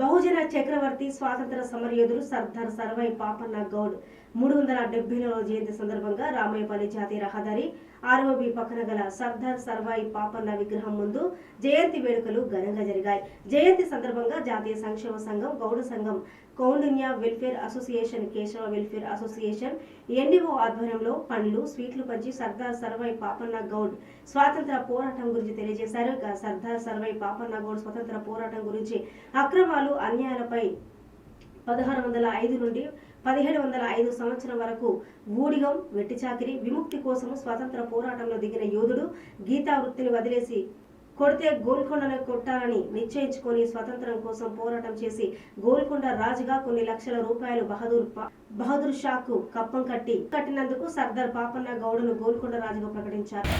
బహుజన చక్రవర్తి స్వాతంత్ర సమరయోధులు సర్దార్ సర్వై పాపన్న గౌడ్. మూడు వందల డెబ్బైనవ జయంతి సందర్భంగా రామయ్యపల్లి జాతీయ రహదారి ఆర్ఓబి పక్కన గల సర్దార్ సర్వాయి పాపన్న విగ్రహం ముందు జయంతి వేడుకలు ఘనంగా జరిగాయి. జయంతి సందర్భంగా జాతీయ సంక్షేమ సంఘం గౌడ సంఘం Kaundinya welfare association Keshava welfare association NGO ఆధ్వర్యంలో పండ్లు స్వీట్లు పంచి సర్దార్ సర్వై పాపన్న గౌడ్ స్వాతంత్ర పోరాటం గురించి తెలియజేశారు. సర్దార్ సర్వై పాపన్న గౌడ్ స్వతంత్ర పోరాటం గురించి అక్రమాలు అన్యాయాలపై పదహారు వందల ఐదు నుండి పదిహేడు వందల ఐదు సంవత్సరం వరకు ఊడిగం వెట్టిచాకిరి విముక్తి కోసం స్వాతంత్ర పోరాటంలో దిగిన యోధుడు గీతా వృత్తిని వదిలేసి కొడితే గోల్కొండను కొట్టాలని నిశ్చయించుకొని స్వతంత్రం కోసం పోరాటం చేసి గోల్కొండ రాజుగా కొన్ని లక్షల రూపాయలు బహదూర్ బహదూర్ షాకు కప్పం కట్టి కట్టినందుకు సర్దార్ పాపన్న గౌడను గోల్కొండ రాజుగా ప్రకటించారు.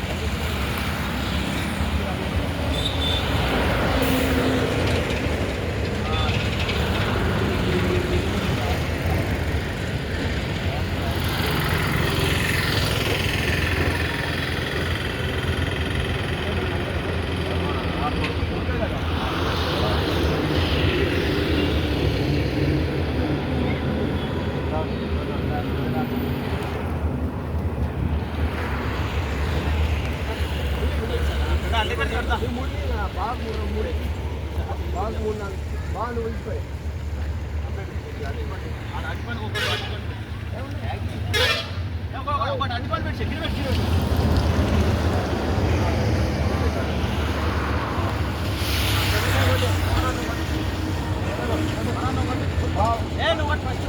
ఏ నువ్వు కొట్టు ఫస్ట్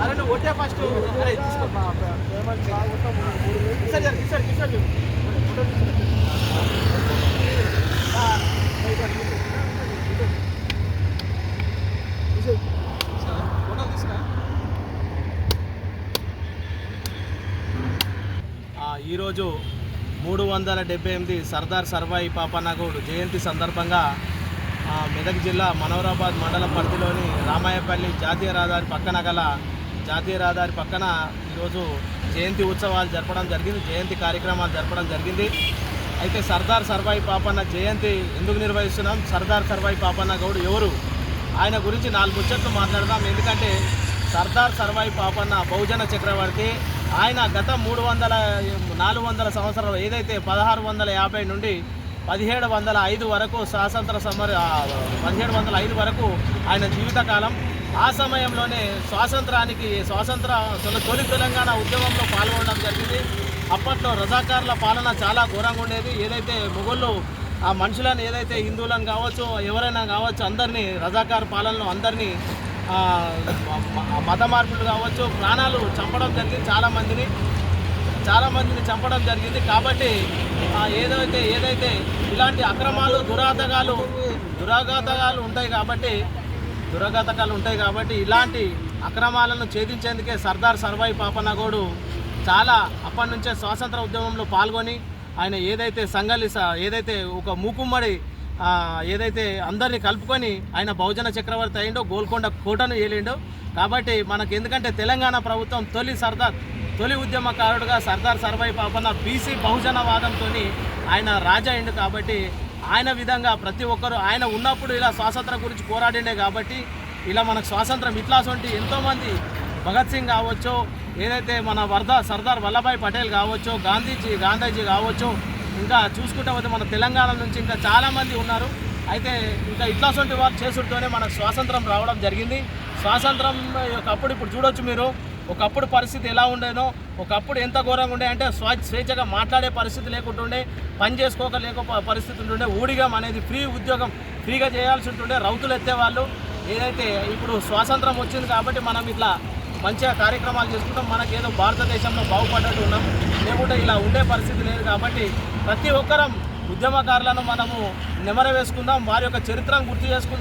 అరే నువ్వు కొట్టే ఫస్ట్ అరే తీసుకో ఇసారి జర, ఇసారి ఈరోజు మూడు వందల డెబ్బై ఎనిమిది సర్దార్ సర్వాయి పాపన్నగౌడ్ జయంతి సందర్భంగా మెదక్ జిల్లా మనోరాబాద్ మండల పరిధిలోని రామాయపల్లి జాతీయ రహదారి పక్కన గల జాతీయ రహదారి పక్కన ఈరోజు జయంతి ఉత్సవాలు జరపడం జరిగింది. జయంతి కార్యక్రమాలు జరపడం జరిగింది. అయితే సర్దార్ సర్వాయి పాపన్న జయంతి ఎందుకు నిర్వహిస్తున్నాం? సర్దార్ సర్వాయి పాపన్న గౌడ్ ఎవరు? ఆయన గురించి నాలుగు ముచ్చట్లు మాట్లాడదాం. ఎందుకంటే సర్దార్ సర్వాయి పాపన్న బహుజన చక్రవర్తి. ఆయన గత మూడు వందల నాలుగు వందల సంవత్సరాలు ఏదైతే పదహారు వందల యాభై నుండి పదిహేడు వందల ఐదు వరకు స్వాతంత్ర సమర పదిహేడు వందల ఐదు వరకు ఆయన జీవితకాలం ఆ సమయంలోనే స్వాతంత్రానికి స్వాతంత్ర తొలి తెలంగాణ ఉద్యమంలో పాల్గొనడం జరిగింది. అప్పట్లో రజాకార్ల పాలన చాలా ఘోరంగా ఉండేది. ఏదైతే మొఘళ్ళు ఆ మనుషులను ఏదైతే హిందువులను కావచ్చు ఎవరైనా కావచ్చు అందరినీ రజాకార్ పాలనలో అందరినీ మత మార్పులు కావచ్చు ప్రాణాలు చంపడం జరిగింది చాలామందిని చాలామందిని చంపడం జరిగింది. కాబట్టి ఏదైతే ఏదైతే ఇలాంటి అక్రమాలు దురాతకాలు దురాఘాతకాలు ఉంటాయి కాబట్టి దురగతకాలు ఉంటాయి కాబట్టి ఇలాంటి అక్రమాలను ఛేదించేందుకే సర్దార్ సర్వాయి పాపనగోడు చాలా అప్పటి నుంచే స్వాతంత్ర ఉద్యమంలో పాల్గొని ఆయన ఏదైతే సంఘలిస ఏదైతే ఒక మూకుమ్మడి ఏదైతే అందరినీ కలుపుకొని ఆయన బహుజన చక్రవర్తి అయిండో గోల్కొండ కోటను ఏలిండో కాబట్టి మనకు ఎందుకంటే తెలంగాణ ప్రభుత్వం తొలి సర్దార్ తొలి ఉద్యమకారుడుగా సర్దార్ సర్వాయి పాపన్న బీసీ బహుజనవాదంతో ఆయన రాజా అయిండు కాబట్టి ఆయన విధంగా ప్రతి ఒక్కరు ఆయన ఉన్నప్పుడు ఇలా స్వాతంత్రం గురించి పోరాడిండే కాబట్టి ఇలా మనకు స్వాతంత్రం ఇట్లాసొంటి ఎంతోమంది భగత్ సింగ్ కావచ్చు ఏదైతే మన వర్ధ సర్దార్ వల్లభాయ్ పటేల్ కావచ్చు గాంధీజీ గాంధీజీ కావచ్చు ఇంకా చూసుకుంటే పోతే మన తెలంగాణ నుంచి ఇంకా చాలామంది ఉన్నారు. అయితే ఇంకా ఇట్లాసొంటి వారు చేసుడుతోనే మనకు స్వాతంత్రం రావడం జరిగింది. స్వాతంత్రం ఒకప్పుడు ఇప్పుడు చూడొచ్చు మీరు. ఒకప్పుడు పరిస్థితి ఎలా ఉండేనో ఒకప్పుడు ఎంత ఘోరంగా ఉండే అంటే స్వా స్వేచ్ఛగా మాట్లాడే పరిస్థితి లేకుంటుండే పని చేసుకోక లేక పరిస్థితి ఉంటుండే ఊడిగం అనేది ఫ్రీ ఉద్యోగం ఫ్రీగా చేయాల్సి ఉంటుండే రౌతులు ఎత్తేవాళ్ళు. ఏదైతే ఇప్పుడు స్వాతంత్రం వచ్చింది కాబట్టి మనం ఇట్లా మంచిగా కార్యక్రమాలు చేసుకుంటాం మనకేదో భారతదేశంలో బాగుపడ్డట్టు ఉన్నాం. లేకుంటే ఇలా ఉండే పరిస్థితి లేదు కాబట్టి ప్రతి ఒక్కరం ఉద్యమకారులను మనము నెమర వేసుకుందాం వారి యొక్క చరిత్రను గుర్తు చేసుకుందాం.